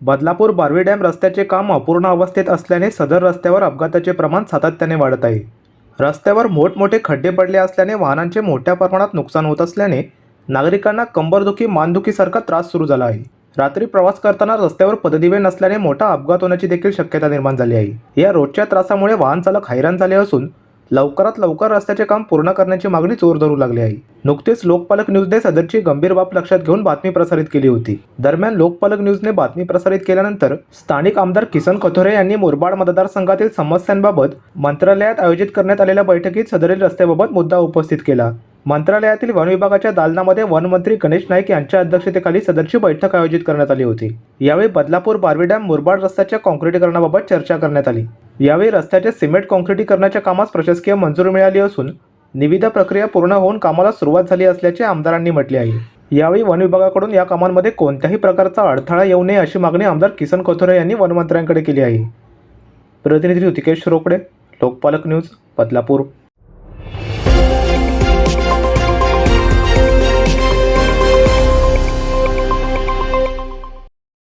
Badlapur Barvi dam रस्त्याचे काम अपूर्ण अवस्थेत असल्याने सदर रस्त्यावर अपघाताचे प्रमाण सातत्याने वाढत आहे. रस्त्यावर मोठमोठे खड्डे पडले असल्याने वाहनांचे मोठ्या प्रमाणात नुकसान होत असल्याने नागरिकांना कंबरदुखी मानदुखीसारखा त्रास सुरू झाला आहे. रात्री प्रवास करताना रस्त्यावर पददिवे नसल्याने मोठा अपघात होण्याची देखील शक्यता निर्माण झाली आहे. या रोजच्या त्रासामुळे वाहन चालक हैराण झाले असून लवकरात लवकर रस्त्याचे काम पूर्ण करण्याची मागणी जोर धरू लागली आहे. नुकतेच लोकपालक न्यूजने सदरची गंभीर बाब लक्षात घेऊन बातमी प्रसारित केली होती. दरम्यान लोकपालक न्यूजने बातमी प्रसारित केल्यानंतर स्थानिक आमदार किसन कथोरे यांनी मुरबाड मतदारसंघातील समस्यांबाबत मंत्रालयात आयोजित करण्यात आलेल्या बैठकीत सदरील रस्त्याबाबत मुद्दा उपस्थित केला. मंत्रालयातील वन विभागाच्या दालनामध्ये वनमंत्री गणेश नाईक यांच्या अध्यक्षतेखाली सदरची बैठक आयोजित करण्यात आली होती. यावेळी बदलापूर बारवी डॅम मुरबाड रस्त्याच्या काँक्रीटीकरणाबाबत चर्चा करण्यात आली. यावेळी रस्त्याच्या सिमेंट काँक्रिटीकरणाच्या कामास प्रशासकीय मंजुरी मिळाली असून निविदा प्रक्रिया पूर्ण होऊन कामाला सुरुवात झाली असल्याचे आमदारांनी म्हटले आहे. यावेळी वन विभागाकडून या कामांमध्ये कोणत्याही प्रकारचा अडथळा येऊ नये अशी मागणी आमदार किसन कोथोरे यांनी वनमंत्र्यांकडे केली आहे. प्रतिनिधी ऋतिकेश रोकडे लोकपालक न्यूज बदलापूर.